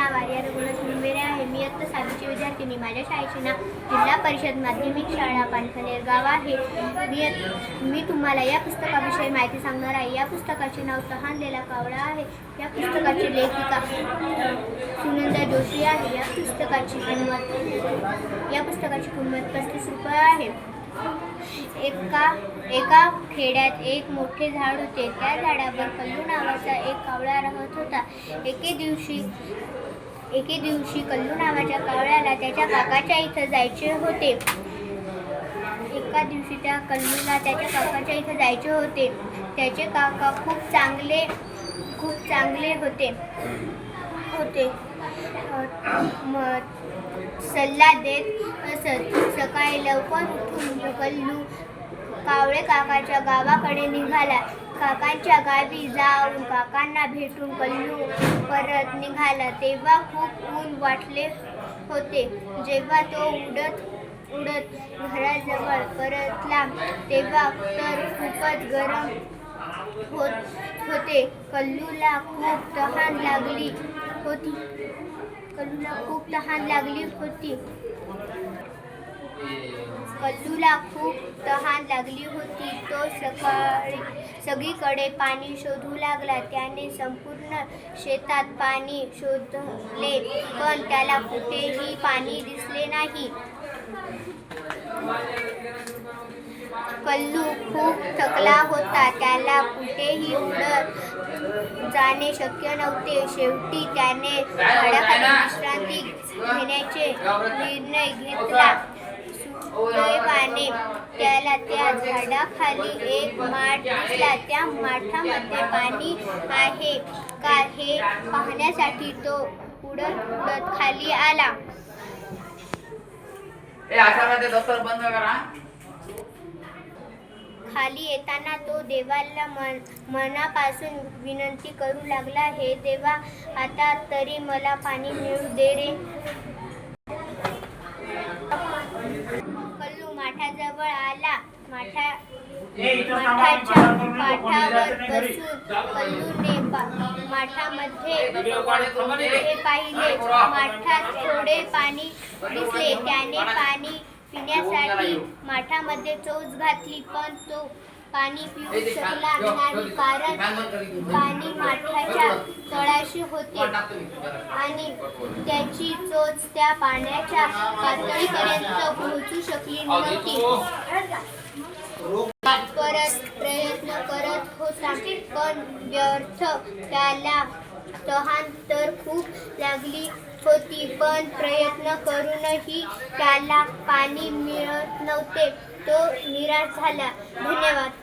नाव आर्या रघुनाथ मुंबेरे आहे. मी इयत्ता सातवीची विद्यार्थिनी माझ्या शाळेचे नाव जिल्हा परिषद माध्यमिक शाळा पानखनेर गाव आहे. मी मी तुम्हाला या पुस्तकाविषयी माहिती सांगणार आहे. या पुस्तकाचे नाव तहानलेला कावळा आहे. या पुस्तकाची लेखिका सुनंदा जोशी आहे. या पुस्तकाची किंमत या पुस्तकाची किंमत पस्तीस रुपये आहे. एका एका खेड्यात एक मोठे झाड होते. त्या झाडावर कल्लू नावाचा एक कावळा राहत होता. एके दिवशी एके दिवशी कल्लू नावाच्या कावळ्याला त्याच्या काकाच्या इथं जायचे होते. एका दिवशी त्या कल्लूला त्याच्या काकाच्या इथं जायचे होते. त्याचे काका खूप चांगले खूप चांगले होते. होते. सल्ला देत असत. सकाळी लवकर उठून कल्लू कावळे काकाच्या गावाकडे निघाला. काकांच्या गावी जाऊन काकांना भेटून कल्लू परत निघाला तेव्हा खूप ऊन वाटले होते. जेव्हा तो उडत उडत घराजवळ परतला तेव्हा तर खूपच गरम होत होते. कल्लूला खूप तहान लागली होती. कल्लूला खूप तहान लागली होती. कल्लूला खूप तहान लागली होती. तो सकाळी सगळीकडे पाणी शोधू लागला. त्याने संपूर्ण शेतात पाणी शोधले पण त्याला कुठेही पाणी दिसले नाही. कल्लू खूप थकला होता. त्याला कुठेही उडत जाणे शक्य नव्हते. शेवटी त्याने झाडाखाली विश्रांती घेण्याचे निर्णय घेतला. सुदैवाने त्याला त्या झाडाखाली एक माठ दिसला. त्या माठामध्ये पाणी आहे. का हे पाहण्यासाठी तो उडत उडत खाली आला. बंद करा. खाली येताना तो देवाला मन मनापासून विनंती करू लागला हे देवा आता तरी मला पाणी मिळू दे रे. माठाजवळ आला. माठा माठाच्या पाठावर बसून कल्लूने पा- माठामध्ये पाहिले. माठात थोडे पाणी दिसले. त्याने पाणी पिण्यासाठी माठामध्ये चोच घातली पण तो पाणी पिऊ शकला नाही कारण पाणी माठाच्या तळाशी होते. आणि त्याची चोच त्या पाण्याच्या पातळीपर्यंत पोहोचू शकली नव्हती. परत प्रयत्न करत होता पण व्यर्थ त्याला तहान तर खूप लागली होती पण प्रयत्न करूनही त्याला पाणी मिळत नव्हते. तो निराश झाला. धन्यवाद.